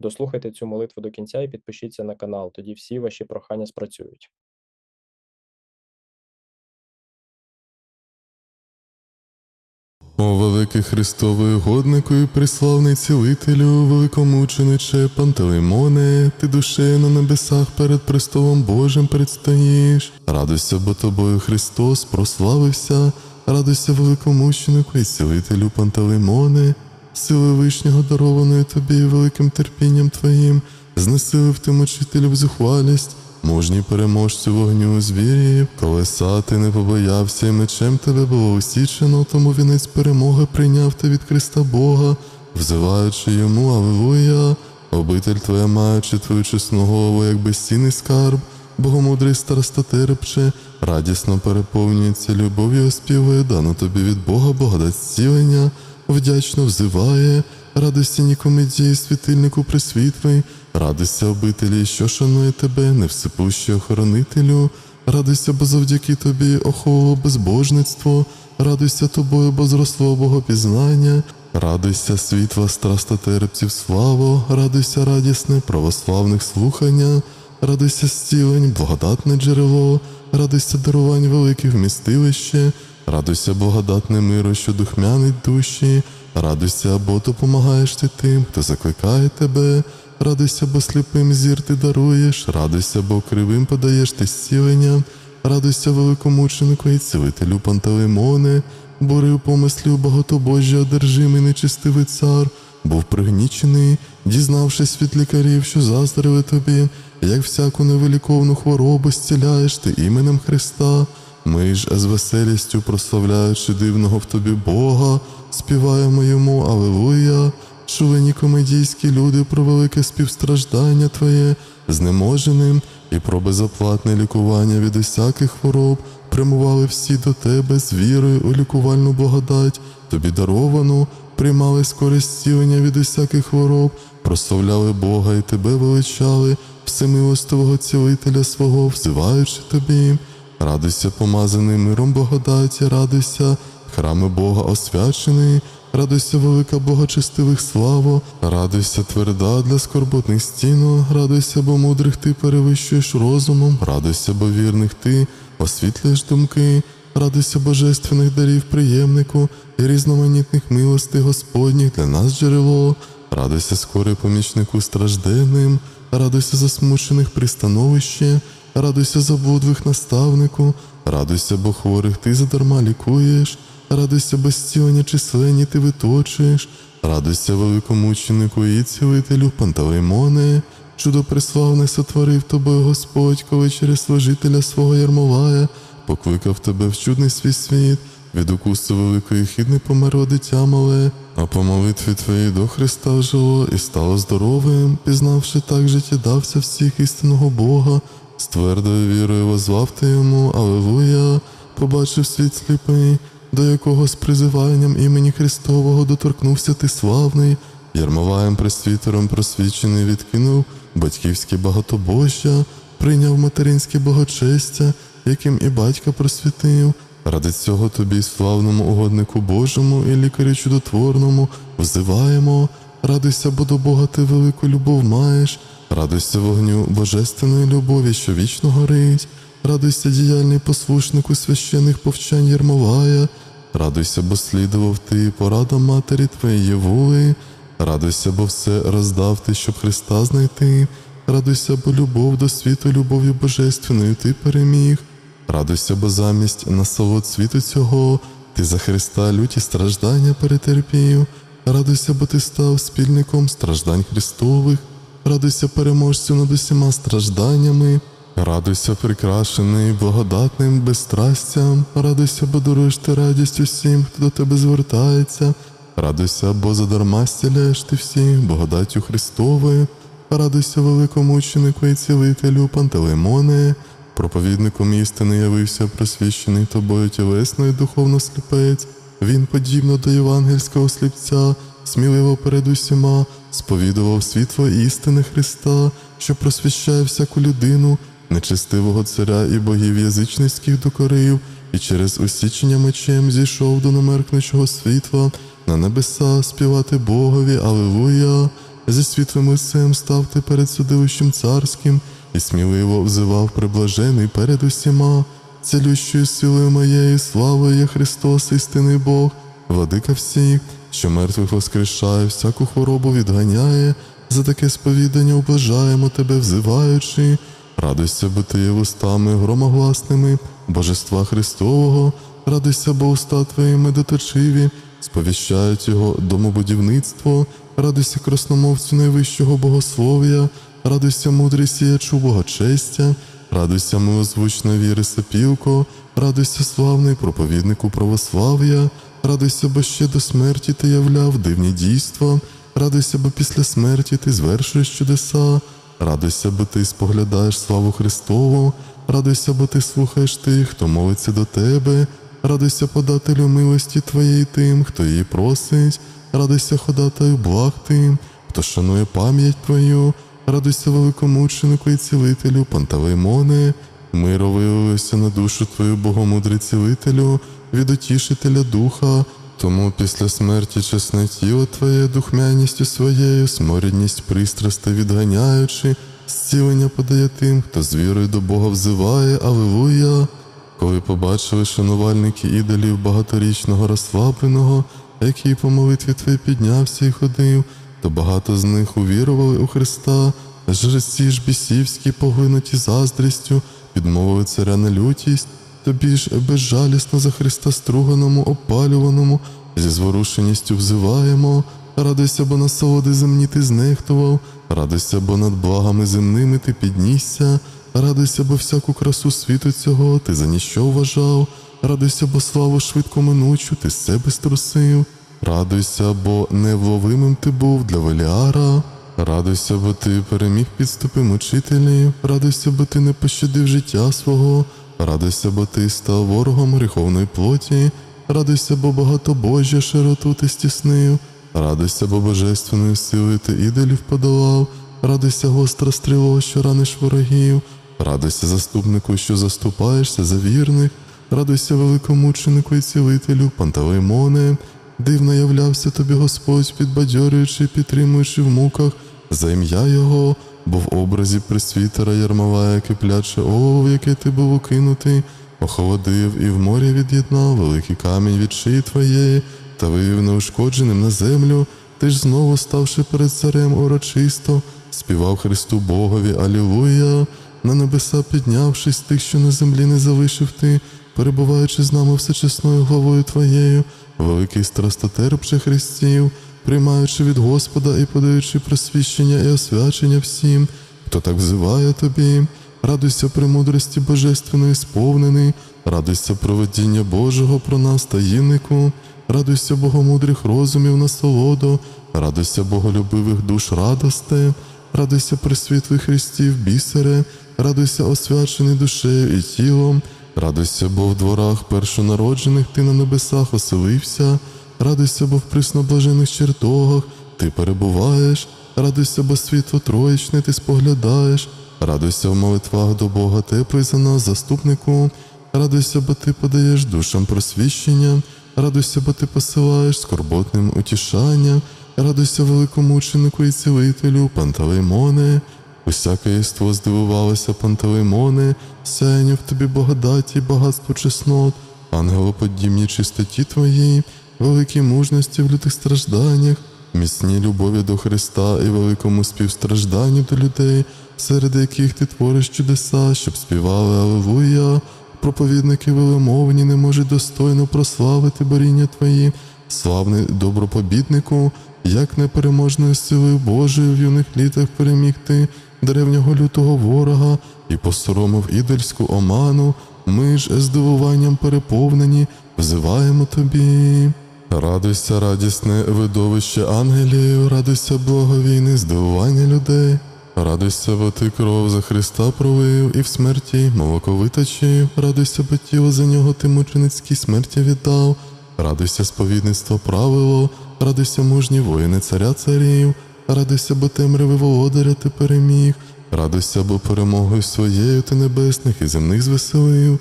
Дослухайте цю молитву до кінця і підпишіться на канал, тоді всі ваші прохання спрацюють. О великий Христовий угоднику і приславний цілителю, великомучениче Пантелеймоне, ти душе на небесах перед престолом Божим предстоїш. Радуйся, бо тобою Христос прославився, радуйся великомученику і цілителю Пантелеймоне, сили вишнього дарованої тобі великим терпінням твоїм, знесилив ти мучителю в зухвалість, Мужній переможцю вогню звірів, колеса ти не побоявся, і мечем тебе було усічено, тому вінець перемоги прийняв ти від Христа Бога, взиваючи йому, Аллилуйя, обитель твоя маючи твою чесну голову, як безцінний скарб, богомудрий староста терпче, радісно переповнюється любов'ю, оспівує дану тобі від Бога, благодать зцілення, вдячно взиває, радості нікомедії, світильнику присвітлий, радуйся обителі, що шанує тебе, невсипущий охоронителю, радуйся, бо завдяки тобі охололо безбожництво, радуйся тобою, бо зросло богопізнання, радуйся світла страстотерпців славу, радуйся радісне православних слухання, радуйся зцілень, благодатне джерело, радуйся дарувань великих вмістилище, радуйся благодатне миру, що духмянить душі, радуйся, бо допомагаєш ти тим, хто закликає тебе. Радуйся, бо сліпим зір ти даруєш, радуйся, бо кривим подаєш ти зцілення, радуйся великомученику і цілителю Пантелеймоне, бори у помислі у одержимий нечистивий цар, був пригнічений, дізнавшись від лікарів, що заздрили тобі, як всяку невиліковну хворобу зціляєш ти іменем Христа. Ми ж з веселістю прославляючи дивного в тобі Бога, співаємо йому Аллилуйя. Шулені комедійські люди про велике співстраждання Твоє, знеможеним і про безоплатне лікування від усяких хвороб, прямували всі до Тебе з вірою у лікувальну благодать, тобі даровану, приймали скорість зцілення від усяких хвороб, прославляли Бога і Тебе величали, всемилостивого цілителя свого, взиваючи Тобі. Радуйся, помазаний миром благодаті, радуйся, храми Бога освячений, радуйся, велика Богочестивих славо, радуйся, тверда для скорботних стіну, радуйся, бо мудрих ти перевищуєш розумом, радуйся, бо вірних ти освітлюєш думки, радуйся божественних дарів приємнику і різноманітних милостей Господніх для нас джерело, радуйся, скорий помічнику стражденним, радуйся засмучених при становищі, радуйся за подвиг наставнику, радуйся, бо хворих ти задарма лікуєш, радуйся, бо зцілення численні ти виточуєш, радуйся великомученику і цілителю Пантелеймоне, чудо приславне сотворив тобою Господь, коли через служителя свого Ярмолая покликав тебе в чудний свій світ, від укусу великої хідни померло дитя мале, а по молитві твоїй до Христа жило і стало здоровим, пізнавши так життєдавця всіх істинного Бога, з твердою вірою возвав ти йому, Аллилуйя, побачив світ сліпий, до якого з призиванням імені Христового доторкнувся ти славний, Ярмоваєм пресвітером просвічений відкинув батьківське багатобожжя, прийняв материнське благочестя, яким і батька просвітив. Ради цього тобі, славному угоднику Божому і лікарю чудотворному, взиваємо, радуйся, бо до Бога ти велику любов маєш, радуйся вогню божественної любові, що вічно горить, радуйся діяльний послушнику священих повчань Єрмолая, радуйся, бо слідував ти порадам матері твоєї Євули, радуйся, бо все роздав ти, щоб Христа знайти, радуйся, бо любов до світу, любов'ю божественною ти переміг. Радуйся, бо замість насолод світу цього, ти за Христа люті страждання перетерпів. Радуйся, бо ти став спільником страждань Христових. Радуйся, переможцю над усіма стражданнями. Радуйся, прикрашений благодатним безстрастям. Радуйся, бо ти радість усім, хто до тебе звертається. Радуйся, бо задарма стіляєш ти всіх благодаттю Христовою. Радуйся, великомученику і цілителю Пантелеймоне. Проповідником істини явився просвіщений тобою тілесно і духовно сліпець. Він, подібно до євангельського сліпця, сміливо перед усіма сповідував світло істини Христа, що просвіщає всяку людину, нечестивого царя і богів язичницьких докорив, і через усічення мечем зійшов до намеркнучого світла на небеса співати Богові, Аллилуйя. зі світлим лицем став ти перед судилищем царським, і сміливо взивав приблажений перед усіма. Цілющою силою моєю славою є Христос, істинний Бог, владика всіх, що мертвих воскрешає, всяку хворобу відганяє. За таке сповідання облажаємо тебе, взиваючи. Радуйся, бо ти є вустами громогласними, Божества Христового, радуйся, бо уста твої медоточиві, сповіщають його домобудівництво, радуйся красномовцю найвищого богослов'я, радуйся мудрий сіячу богочестя, радуйся милозвучна віри сапілко, радуйся славний проповіднику православ'я, радуйся, бо ще до смерті ти являв дивні дійства, радуйся, бо після смерті ти звершуєш чудеса. Радуйся, бо ти споглядаєш славу Христову, радуйся, бо ти слухаєш тих, хто молиться до тебе, радуйся подателю милості твоєї тим, хто її просить, радуйся ходатаю благ тим, хто шанує пам'ять твою, радуйся великомученику і цілителю, Пантелеймоне, миро на душу твою, богомудрий цілителю, від утішителя духа, тому після смерті чесне тіло твоє, духмяністю своєю, сморідність пристрасти відганяючи, зцілення подає тим, хто з вірою до Бога взиває, Алилуя. Коли побачили шанувальники ідолів багаторічного розслабленого, який по молитві твоїй піднявся і ходив, то багато з них увірували у Христа, жрeci ж бісівські, поглинуті заздрістю, підмовили царя на лютість, тобі ж безжалісно за Христа струганому, опалюваному, зі зворушеністю взиваємо. Радуйся, бо насолоди земні ти знехтував, радуйся, бо над благами земними ти піднісся, радуйся, бо всяку красу світу цього ти за ніщо вважав, радуйся, бо славу швидко минучу ти з себе струсив, радуйся, бо невловимим ти був для Веліара. Радуйся, бо ти переміг підступи мучителів, радуйся, бо ти не пощадив життя свого, радуйся, бо ти став ворогом гріховної плоті, радуйся, бо багатобожжя широту ти стіснив, радуйся, бо божественною силою ти ідолів подолав, радуйся, гостра стріло, що раниш ворогів, радуйся, заступнику, що заступаєшся за вірних, радуйся великомученику і цілителю, Пантелеймоне, Дивно являвся тобі Господь, підбадьорюючи, підтримуючи в муках за ім'я Його, бо в образі присвітера Ярмолая кипляче о, в яке ти був укинутий, охолодив і в морі від'єднав великий камінь від шиї твоєї та вивів неушкодженим на землю. Ти ж знову, ставши перед царем урочисто, співав Христу Богові, Алілуя, на небеса піднявшись тих, що на землі не залишив ти, перебуваючи з нами всечесною главою Твоєю, великий страстотерпче Христів, приймаючи від Господа і подаючи просвіщення і освячення всім, хто так взиває тобі. Радуйся премудрості Божественної сповнений, радуйся проведіння Божого про нас таїннику, радуйся богомудрих розумів насолоду, радуйся боголюбивих душ радосте, радуйся присвітлих Христів бісере, радуйся освячений душею і тілом, радуйся, бо в дворах першонароджених ти на небесах оселився, радуйся, бо в присноблажених чертогах. Ти перебуваєш, радуйся, бо світло троєчне ти споглядаєш, радуйся в молитвах до Бога теплий за нас, заступнику, радуйся, бо ти подаєш душам просвіщення, радуйся, бо ти посилаєш скорботним утішання, радуйся великомученику і цілителю, Пантелеймоне. Усяке єство здивувалося Пантелеймоне, сяянню в тобі благодаті, багатство чеснот, ангелоподібній чистоті твоїй, великій мужності в лютих стражданнях, міцній любові до Христа і великому співстражданню до людей, серед яких ти твориш чудеса, щоб співали Алелуя. Проповідники велемовні не можуть достойно прославити боріння твої, славний добропобітнику, як непереможною силою Божою в юних літах переміг ти древнього лютого ворога і посоромив ідольську оману, ми ж здивуванням переповнені, взиваємо тобі. Радуйся, радісне видовище ангелів, радуйся благовійне здивування людей. Радуйся, бо ти кров за Христа пролив і в смерті молоко виточив, радуйся, бо тіло за нього ти мученицькій смерті віддав, радуйся, сповідництво правило, радуйся, мужні воїни царя царів, радуйся, бо темряви володаря ти переміг, радуйся, бо перемогою своєю ти небесних і земних звеселив,